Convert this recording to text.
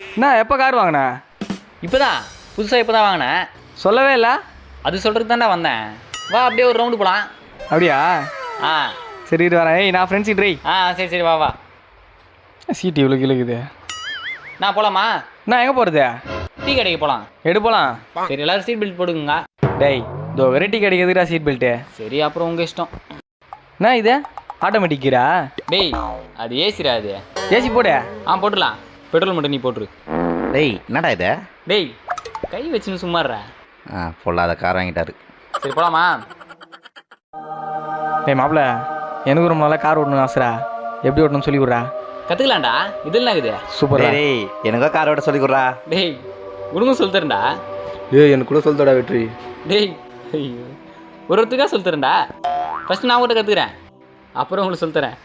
என்ன எப்போ கார் வாங்கின? இப்போ தான் புதுசாக இப்போ தான் வாங்கினேன் சொல்லவே இல்லை. அது சொல்கிறதுக்கு தான்டா வந்தேன். வா அப்படியே ஒரு ரவுண்டு போகலாம் அப்படியா? ஆ. சரி இது வரேன். ஏய் நான் ஃப்ரெண்ட்ஸ் சீட் ரை ஆ சரி சரி வா வா. சீட் இவ்வளோ கிழக்குது நான் போகலாமா நான் எங்கே போகிறது டீ கடைக்கு போகலாம் எடுப்பலாம் சரி எல்லாரும் சீட் பெல்ட் போடுங்க டேய் இதோ வெரைட்டி கிடைக்கிறதுடா சீட் பெல்ட்டு சரி அப்புறம் உங்கள் இஷ்டம். என்ன இது ஆட்டோமேட்டிக் கீரா? டேய் அது ஏசிடா அது? ஏசி போடு. ஆ போட்டுடலாம். பெட்ரோல் மட்டும் நீ போட்டுரு. டேய் என்னடா இது? டேய் கை வச்சுன்னு சும்மாடுற ஆ பொல்லாத கார் வாங்கிட்டாரு. சரி போகலாமா டேய் மாப்பிள எனக்கு ரொம்ப நாளாக கார் ஓட்டணும்னு ஆசைடா. எப்படி ஓட்டணும்னு சொல்லி விட்றா கற்றுக்கலாம்டா இது என்ன சூப்பர் டேய் எனக்கோ கார் ஓட்ட சொல்லி கொடுறா. டேய் உனக்கும் சொல்லி தரேன்டா. ஏய் எனக்கு கூட சொல்லித்தடா வெற்றி. டேய் ஐயோ. ஒரு ஒருத்தருக்கா சொல்லி தரேன்டா. ஃபஸ்ட்டு நான் உங்கள்கிட்ட கற்றுக்குறேன் அப்புறம் உங்களுக்கு சொல்லி தரேன்.